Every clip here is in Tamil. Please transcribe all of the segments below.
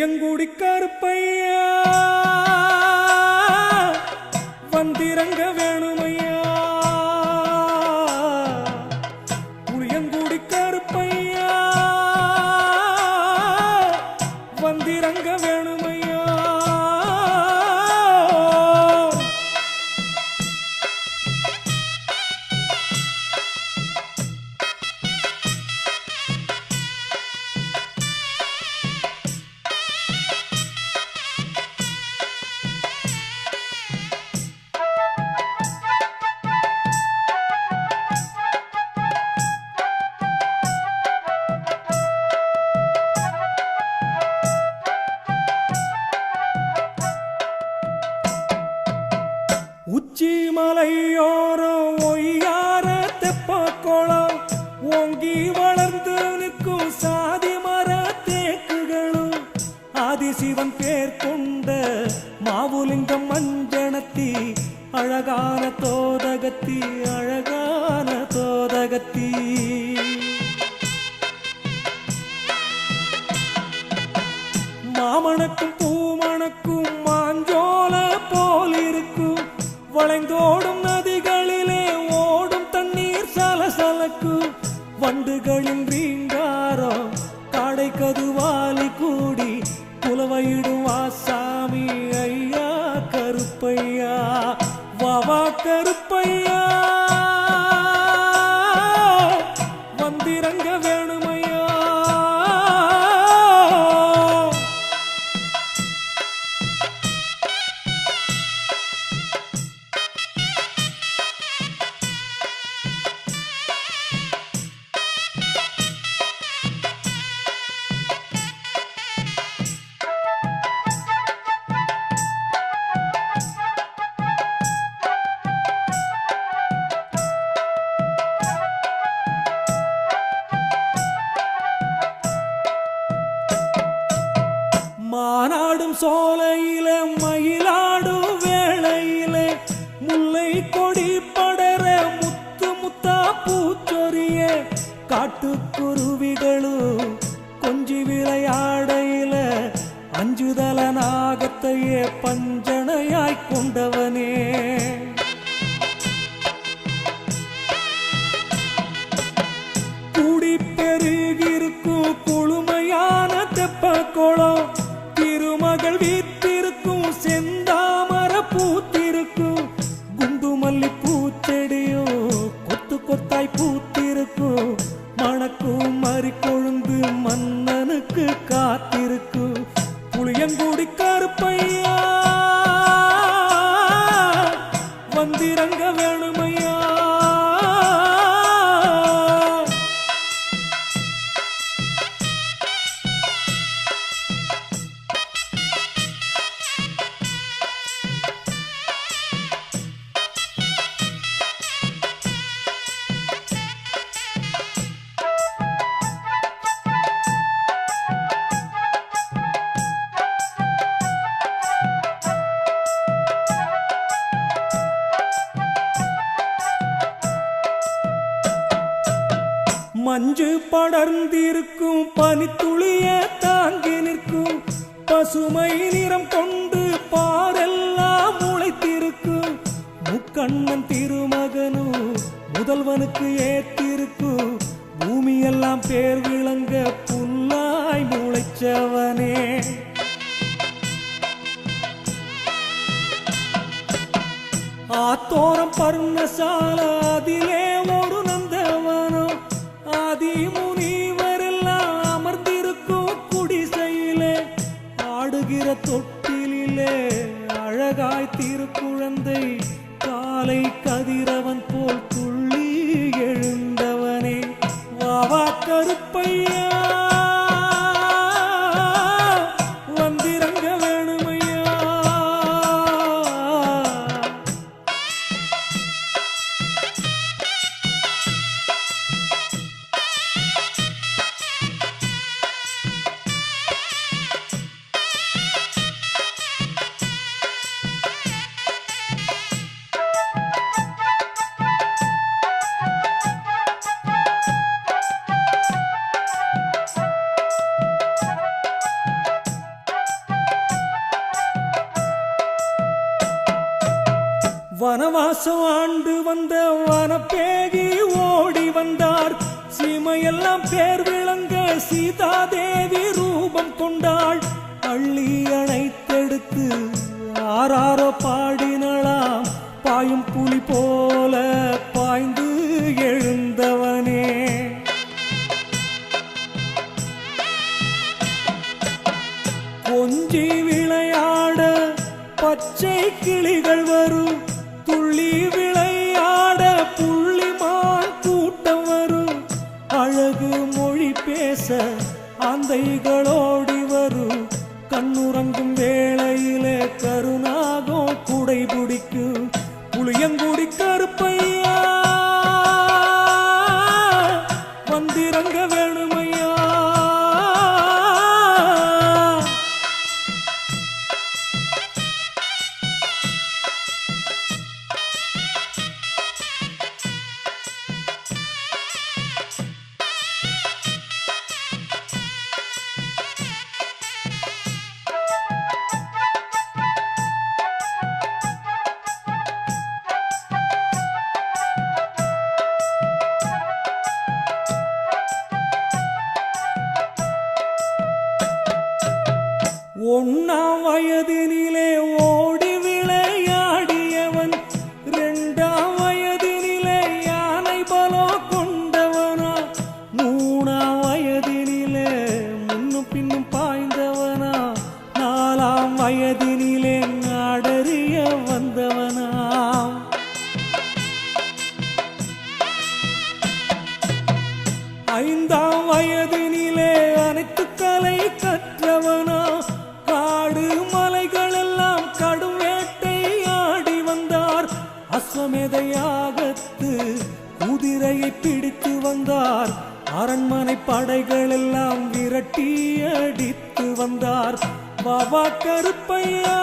புளியங்குடி கருப்பையா வந்திறங்க வேணுமையா? புளியங்குடி கருப்பையா வந்திறங்க வேணுமையா? ஓங்கி வளர்ந்து நிற்கும் சாதி மர தேக்குகளும் ஆதிசிவன் பேர் கொண்ட மாவுலிங்கம் மஞ்சனத்தி அழகான தோதகத்தி அழகான தோதகத்தி. மாமணக்கும் பூமணக்கும் மாஞ்சோல போல் இருக்கும் வளைந்தோடும் வண்டுகளின் ரீங்காரம் காடை கதுவாலி கூடி புலவையிடும் வாசாமி ஐயா கருப்பையா வாவா கருப்பையா. சோலையில மயிலாடு வேளையில முல்லை கொடி படர முத்து முத்தா பூச்சொரிய காட்டுக்குருவிகளும் கொஞ்சி விளையாடையில அஞ்சுதல நாகத்தையே பஞ்சனையாய் கொண்டவனே. வந்திறங்க வேணுமையா? அடர்ந்திருக்கும் பனித்துளிய தாங்கி நிற்கும். பசுமை நிறம் கொண்டு பாரெல்லாம் முளைத்திருக்கும். முக்கண்ணன் திருமகனும் முதல்வனுக்கு ஏத்திருக்கும். பூமியெல்லாம் பேர் விளங்க புல்லாய் முளைச்சவனே. ஆத்தோரம் பர்ணசால அதிலே ஒரு நந்தவனம். ஆதி முனி காலை கதிரவன். வனவாசம் ஆண்டு வந்த வனப்பேகி ஓடி வந்தார். சீமையெல்லாம் பேர் விளங்க சீதாதேவி ரூபம் கொண்டாள். அள்ளி அணைத்தெடுத்து ஆறாரோ பாடினளாம். பாயும் புலி போல பாய்ந்து எழுந்தவனே. கொஞ்சி விளையாட பச்சை கிளிகள் வரும். துள்ளி விளையாட புள்ளிமான் கூட்டம் வரும். அழகு மொழி பேச ஆந்தைகளோடி ஒன்னாம் வயதினிலே ஓடி விளையாடியவன் இரண்டாம் வயதினிலே யானை பலோ கொண்டவனா மூணாம் வயதினிலே முன்னும் பின்னும் பாய்ந்தவனா நாலாம் வயதினிலே நாடறிய வந்தவனாம். ஐந்தாம் வயது அஸ்வமேதையாகத்து குதிரையை பிடித்து வந்தார். அரண்மனை படைகள் எல்லாம் விரட்டி அடித்து வந்தார். பாபா கருப்பையா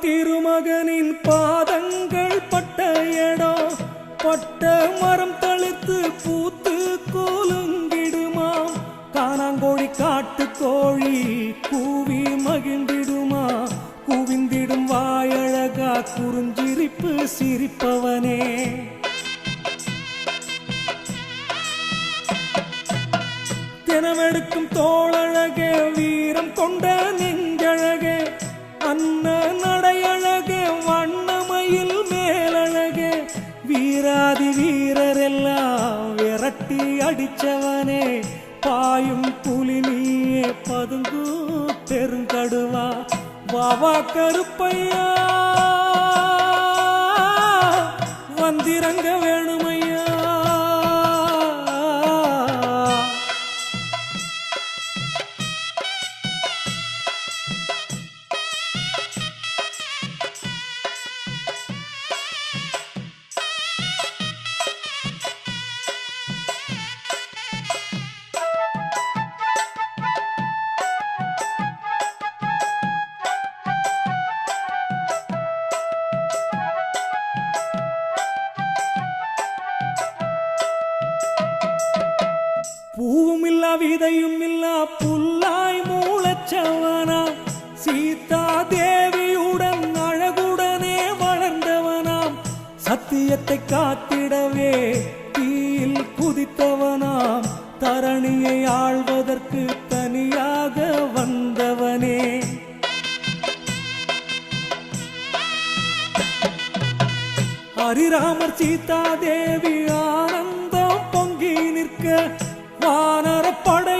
திருமகனின் பாதங்கள் பட்ட இடம் பட்ட மரம் தளிர்த்து பூத்து கோலுங்கிடுமாம். காணாங்கோழி காட்டு கோழி கூவி மகிழ்ந்திடுமா? குவிந்திடும் வாயழகா குறிஞ்சிரிப்பு சிரிப்பவனே. தினமெடுக்கும் தோழழகே வீரம் கொண்ட நெஞ்சழ பாவா கருப்பையா. இல்லா இல்லா புல்லாய் மூளச்சவனா சீதா தேவியுடன் அழகுடனே வளர்ந்தவனாம் சத்தியத்தை காத்திடவே தீயில் குதித்தவனாம் தரணியை ஆழ்வதற்கு தனியாக வந்தவனே. ஹரிராமர் சீதா தேவி ஆனந்தம் பொங்கி நிற்க வானர படை